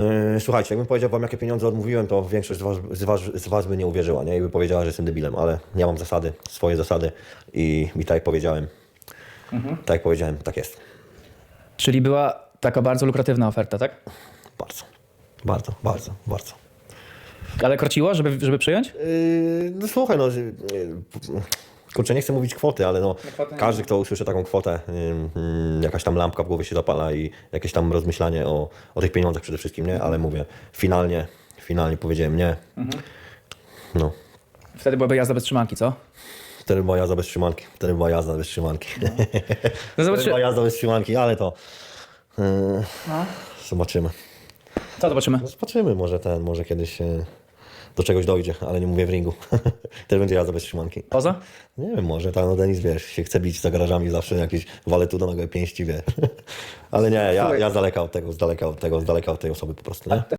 Yy, Słuchajcie, jakbym powiedział wam, jakie pieniądze odmówiłem, to większość z was, z was, z was by nie uwierzyła, nie? I by powiedziała, że jestem debilem, ale ja mam zasady, swoje zasady i, i tak jak powiedziałem, tak jak powiedziałem, tak jest. Czyli była taka bardzo lukratywna oferta, tak? Bardzo, bardzo, bardzo, bardzo. Ale krociło, żeby, żeby przyjąć? Yy, no słuchaj, no, yy, kurczę, nie chcę mówić kwoty, ale no, nie każdy, kto usłyszy taką kwotę, yy, jakaś tam lampka w głowie się zapala i jakieś tam rozmyślanie o, o tych pieniądzach przede wszystkim, nie? Ale mówię, finalnie, finalnie powiedziałem nie. No, Wtedy byłaby jazda bez trzymanki, co? wtedy była jazda bez trzymanki, wtedy była jazda bez trzymanki. No Wtedy zobaczy... była jazda bez trzymanki, ale to yy, zobaczymy. Co zobaczymy? No zobaczymy, może ten, może kiedyś yy, do czegoś dojdzie, ale nie mówię w ringu. Też będzie jazda bez trzymanki. Poza? Nie wiem, może tam no Denis, wiesz, się chce bić za garażami zawsze jakieś wale tu do nogę pięści, wiesz. Ale nie, ja, ja z daleka od tego, z daleka od tego, z daleka od tej osoby po prostu, nie?